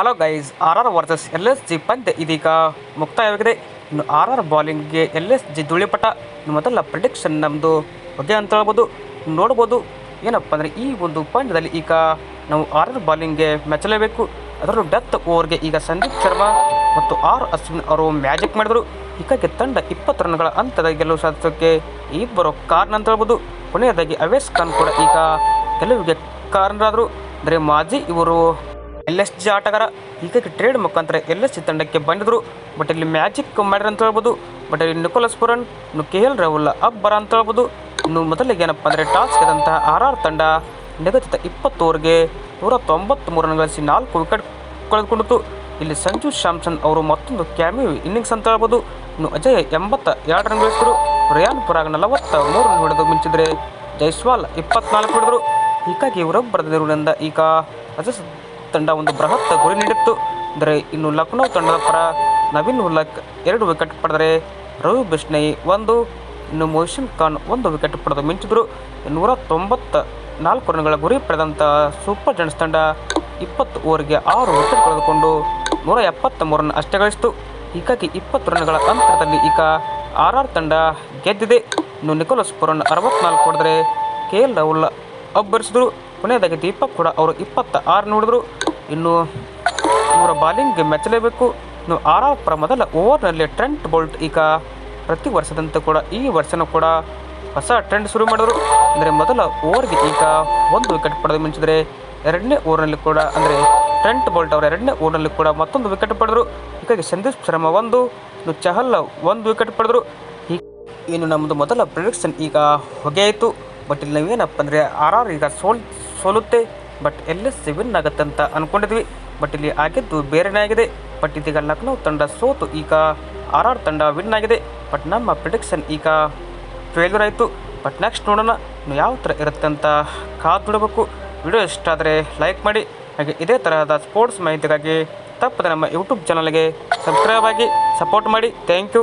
Hello guys, R R versus L S G ಪಂದ್ಯ ಇದೀಗ ಮುಕ್ತಾಯವಾಗಿದೆ. ಇನ್ನು ಆರ್ ಆರ್ ಬಾಲಿಂಗ್ಗೆ ಎಲ್ ಎಸ್ ಜಿ ಧೂಳಿಪಟ ಮೊದಲ ಪ್ರಿಡಿಕ್ಷನ್ ನಮ್ಮದು ಬಗ್ಗೆ ಅಂತ ಹೇಳ್ಬೋದು. ನೋಡ್ಬೋದು ಏನಪ್ಪ ಅಂದರೆ ಈ ಒಂದು ಪಂದ್ಯದಲ್ಲಿ ಈಗ ನಾವು ಆರ್ ಆರ್ ಬಾಲಿಂಗ್ಗೆ ಮೆಚ್ಚಲೇಬೇಕು ಅದರಲ್ಲೂ ಡೆತ್ ಓವರ್ಗೆ ಈಗ ಸಂದೀಪ್ ಶರ್ಮಾ ಮತ್ತು ಆರ್ ಅಶ್ವಿನ್ ಅವರು ಮ್ಯಾಜಿಕ್ ಮಾಡಿದರು. ಹೀಗಾಗಿ ತಂಡ ಇಪ್ಪತ್ತು ರನ್ಗಳ ಅಂತದ ಗೆಲುವು ಸಾಧಿಸೋಕ್ಕೆ ಇಬ್ಬರು ಕಾರಣ ಅಂತ ಹೇಳ್ಬೋದು. ಕೊನೆಯದಾಗಿ ಅವೇಸ್ ಖಾನ್ ಕೂಡ ಈಗ ಗೆಲುವಿಗೆ ಕಾರಣರಾದರು. ಅಂದರೆ ಮಾಜಿ ಇವರು ಎಲ್ ಎಸ್ ಜಿ ಆಟಗಾರ ಹೀಗಾಗಿ ಟ್ರೇಡ್ ಮುಖಾಂತರ ಎಲ್ ಎಸ್ ಜಿ ತಂಡಕ್ಕೆ ಬಂದಿದ್ರು ಬಟ್ ಇಲ್ಲಿ ಮ್ಯಾಜಿಕ್ ಮಾಡ್ಯಾರ ಅಂತ ಹೇಳ್ಬೋದು. ಬಟ್ ಇಲ್ಲಿ ನಿಕೋಲಸ್ ಪುರನ್ ಇನ್ನು ಕೆ ಎಲ್ ರಾಹುಲ್ ಅಬ್ಬರ ಅಂತ ಹೇಳ್ಬೋದು. ಇನ್ನು ಮೊದಲಿಗೆ ಏನಪ್ಪ ಅಂದರೆ ಟಾಸ್ ಗೆದ್ದಂತಹ ಆರ್ ಆರ್ ತಂಡ ನಿಗದಿತ ಇಪ್ಪತ್ತು ಓವರ್ಗೆ ನೂರ ತೊಂಬತ್ತ್ಮೂರು ರನ್ ಗಳಿಸಿ ನಾಲ್ಕು ವಿಕೆಟ್ ಕಳೆದುಕೊಂಡಿತು ಇಲ್ಲಿ ಸಂಜು ಶಾಮ್ಸನ್ ಅವರು ಮತ್ತೊಂದು ಕ್ಯಾಮಿ ಇನ್ನಿಂಗ್ಸ್ ಅಂತ ಹೇಳ್ಬೋದು. ಇನ್ನು ಅಜಯ್ ಎಂಬತ್ತ ಎರಡು ರನ್ ಗಳಿಸಿದ್ರು. ರಿಯಾನ್ ಪುರಾಗ್ ನಲವತ್ತ ಮೂರು ರನ್ ಹೊಡೆದು ಮಿಂಚಿದ್ರೆ ಜೈಸ್ವಾಲ್ ಇಪ್ಪತ್ನಾಲ್ಕು ಹೊಡೆದರು. ಹೀಗಾಗಿ ಇವರೊಬ್ಬರದಿರುವುದರಿಂದ ಈಗ ರಜಸ್ ತಂಡ ಒಂದು ಬೃಹತ್ ಗುರಿ ನೀಡಿತ್ತು. ಅಂದರೆ ಇನ್ನು ಲಕ್ನೋ ತಂಡದ ಪರ ನವೀನ್ ಉಲ್ಲಕ್ ಎರಡು ವಿಕೆಟ್ ಪಡೆದರೆ ರವಿ ಬಿಷ್ಣೈ ಒಂದು, ಇನ್ನು ಮೊಹಸಿನ್ ಖಾನ್ ಒಂದು ವಿಕೆಟ್ ಪಡೆದು ಮಿಂಚಿದ್ರು. ನೂರ ತೊಂಬತ್ತ ನಾಲ್ಕು ರನ್ಗಳ ಗುರಿ ಪಡೆದಂಥ ಸೂಪರ್ ಜಂಟ್ಸ್ ತಂಡ ಇಪ್ಪತ್ತು ಓವರ್ಗೆ ಆರು ವಿಕೆಟ್ ಕಳೆದುಕೊಂಡು ನೂರ ಎಪ್ಪತ್ತ ಮೂರು ರನ್ ಅಷ್ಟೇ ಗಳಿಸಿತು. ಹೀಗಾಗಿ ಇಪ್ಪತ್ತು ರನ್ಗಳ ಅಂತರದಲ್ಲಿ ಈಗ ಆರ್ ಆರ್ ತಂಡ ಗೆದ್ದಿದೆ. ಇನ್ನು ನಿಕೋಲಸ್ ಪುರನ್ ಅರವತ್ನಾಲ್ಕು ಹೊಡೆದರೆ ಕೆ ಎಲ್ ರಾಹುಲ್ ಅಬ್ಬರಿಸಿದ್ರು. ಕೊನೆಯದಾಗಿ ದೀಪಕ್ ಕೂಡ ಅವರು ಇಪ್ಪತ್ತ ಆರು ನೋಡಿದ್ರು. ಇನ್ನು ಇವರ ಬಾಲಿಂಗ್ಗೆ ಮೆಚ್ಚಲೇಬೇಕು ಇನ್ನು ಪರ ಮೊದಲ ಓವರ್ನಲ್ಲಿ ಟ್ರೆಂಟ್ ಬೋಲ್ಟ್ ಈಗ ಪ್ರತಿ ವರ್ಷದಂತೆ ಕೂಡ ಈ ವರ್ಷನೂ ಕೂಡ ಹೊಸ ಟ್ರೆಂಡ್ ಶುರು ಮಾಡಿದ್ರು. ಅಂದರೆ ಮೊದಲ ಓವರ್ಗೆ ಈಗ ಒಂದು ವಿಕೆಟ್ ಪಡೆದು ಮಿಂಚಿದರೆ ಎರಡನೇ ಓವರ್ನಲ್ಲಿ ಕೂಡ ಅಂದರೆ ಟ್ರೆಂಟ್ ಬೋಲ್ಟ್ ಅವರ ಎರಡನೇ ಓವರ್ನಲ್ಲಿ ಕೂಡ ಮತ್ತೊಂದು ವಿಕೆಟ್ ಪಡೆದರು. ಹೀಗಾಗಿ ಸಂದೀಪ್ ಶರ್ಮ ಒಂದು, ಇನ್ನು ಚಹಲ್ ಒಂದು ವಿಕೆಟ್ ಪಡೆದರು. ಇನ್ನು ನಮ್ಮದು ಮೊದಲ ಪ್ರಿಡಿಕ್ಷನ್ ಈಗ ಹೊಗೆಯಿತು ಬಟ್ ಇಲ್ಲಿ ನಾವೇನಪ್ಪ ಅಂದರೆ ಆರ್ ಆರ್ ಈಗ ಸೋಲ್ ಸೋಲುತ್ತೆ. ಬಟ್ ಎಲ್ ಎಸ್ ವಿನ್ ಆಗುತ್ತೆ ಅಂತ ಅಂದ್ಕೊಂಡಿದ್ವಿ ಬಟ್ ಇಲ್ಲಿ ಆಗಿದ್ದು ಬೇರೆನೇ ಆಗಿದೆ. ಬಟ್ ಇದೀಗ ಲಕ್ನೋ ತಂಡ ಸೋತು. ಈಗ ಆರ್ ಆರ್ ತಂಡ ವಿನ್ ಆಗಿದೆ. ಬಟ್ ನಮ್ಮ ಪ್ರಿಡಿಕ್ಷನ್ ಈಗ ಫೇಲ್ಯೂರ್ ಆಯಿತು. ಬಟ್ ನೆಕ್ಸ್ಟ್ ನೋಡೋಣ. ಯಾವ ಥರ ಇರುತ್ತೆ ಅಂತ ಕಾದು ನೋಡಬೇಕು ವಿಡಿಯೋ ಇಷ್ಟ ಆದರೆ ಲೈಕ್ ಮಾಡಿ. ಹಾಗೆ ಇದೇ ತರಹದ ಸ್ಪೋರ್ಟ್ಸ್ ಮಾಹಿತಿಗಾಗಿ ತಪ್ಪದೆ ನಮ್ಮ ಯೂಟ್ಯೂಬ್ ಚಾನಲ್ಗೆ ಸಬ್ಸ್ಕ್ರೈಬ್ ಆಗಿ ಸಪೋರ್ಟ್ ಮಾಡಿ. Thank you